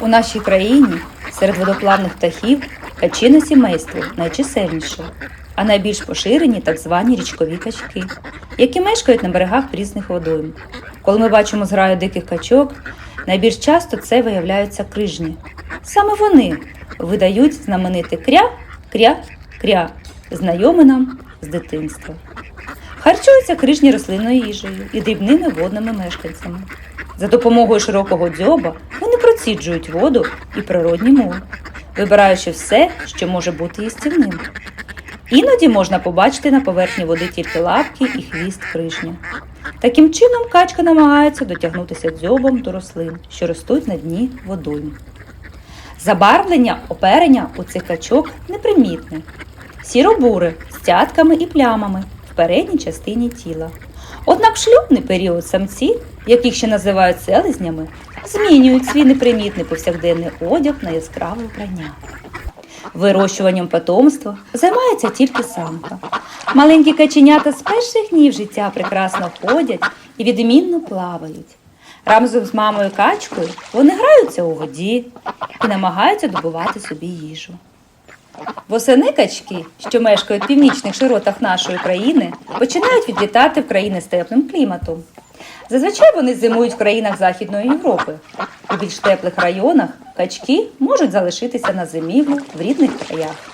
У нашій країні серед водоплавних птахів качине сімейство найчисельніше, а найбільш поширені так звані річкові качки, які мешкають на берегах різних водойм. Коли ми бачимо зграю диких качок, найбільш часто це виявляються крижні. Саме вони видають знамените кря, кря, кря, знайоме нам з дитинства. Харчуються крижні рослинною їжею і дрібними водними мешканцями. За допомогою широкого дзьоба вони проціджують воду і природній мул, вибираючи все, що може бути їстівним. Іноді можна побачити на поверхні води тільки лапки і хвіст крижня. Таким чином качка намагається дотягнутися дзьобом до рослин, що ростуть на дні водойм. Забарвлення оперення у цих качок непримітне. Сіро-буре з цятками і плямами в передній частині тіла. Однак шлюбний період самці, яких ще називають селезнями, змінюють свій непримітний повсякденний одяг на яскраве вбрання. Вирощуванням потомства займається тільки самка. Маленькі каченята з перших днів життя прекрасно ходять і відмінно плавають. Разом з мамою качкою вони граються у воді і намагаються добувати собі їжу. Восени качки, що мешкають в північних широтах нашої країни, починають відлітати в країни з теплим кліматом. Зазвичай вони зимують в країнах Західної Європи. У більш теплих районах качки можуть залишитися на зимівлю в рідних краях.